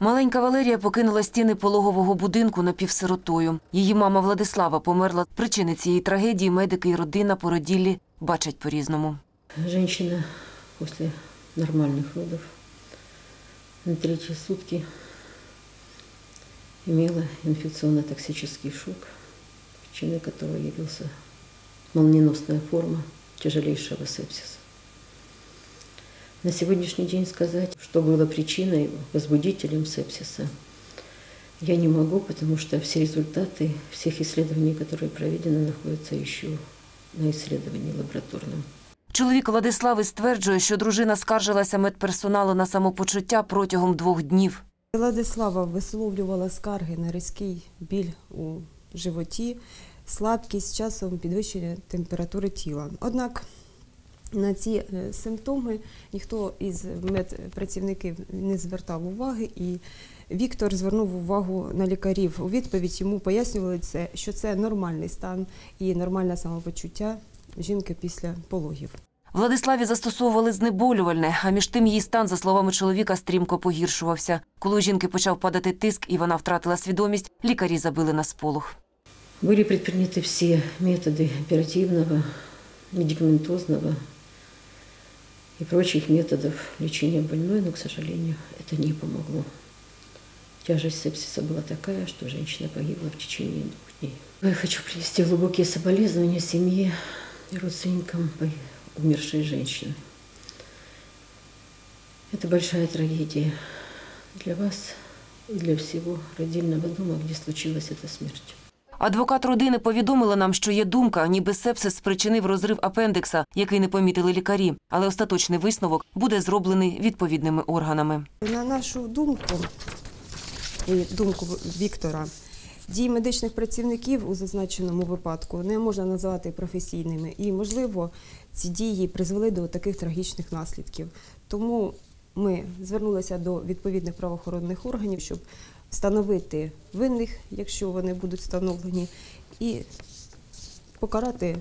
Маленька Валерія покинула стіни пологового будинку напівсиротою. Її мама Владислава померла. Причини цієї трагедії медики і родина породіллі бачать по-різному. Женщина после нормальных родов на третьи сутки имела инфекционно-токсический шок, причиной которого явился молниеносная форма тяжелейшего сепсиса На сегодняшний день сказать, что было причиной, возбудителем сепсиса, я не могу, потому что все результаты всех исследований, которые проведены, находятся еще на исследовании лабораторном. Чоловік Владислави стверджує, що дружина скаржилася медперсоналу на самопочуття протягом двох днів. Владислава висловлювала скарги на різкий біль у животі, слабкість, часом підвищення температури тіла. Однак на ці е, симптоми ніхто із медпрацівників не звертав уваги, і Віктор звернув увагу на лікарів. У відповідь йому пояснювали це, що це нормальний стан і нормальне самопочуття жінки після пологів. Владиславі застосовували знеболювальне, а між тим її стан, за словами чоловіка, стрімко погіршувався. Коли у жінки почав падати тиск і вона втратила свідомість, лікарі забили на сполох. Были предприняты все методы оперативного, медикаментозного и прочих методов лечения больной, но, к сожалению, это не помогло. Тяжесть сепсиса была такая, что женщина погибла в течение двух дней. Я хочу принести глубокие соболезнования семье и родственникам умершей женщины. Это большая трагедия для вас и для всего родильного дома, где случилась эта смерть. Адвокат родини повідомила нам, що є думка, ніби сепсис спричинив розрив апендикса, який не помітили лікарі, але остаточний висновок буде зроблений відповідними органами. На нашу думку і думку Віктора, дії медичних працівників у зазначеному випадку не можна називати професійними, і, можливо, ці дії призвели до таких трагічних наслідків. Тому ми звернулися до відповідних правоохоронних органів, щоб встановити винних, якщо вони будуть встановлені, і покарати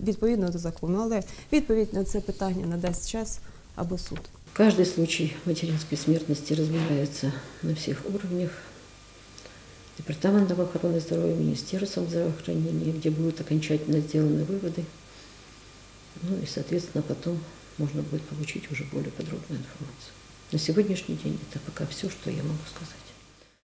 відповідно до закону. Але відповідь на це питання надасть час або суд. Каждый случай материнской смертности разбирается на всех уровнях. Департаментом охраны здоровья, Министерством здравоохранения, где будут окончательно сделаны выводы. Ну и, соответственно, потом можно будет получить уже более подробную информацию. На сегодняшний день это пока все, что я могу сказать.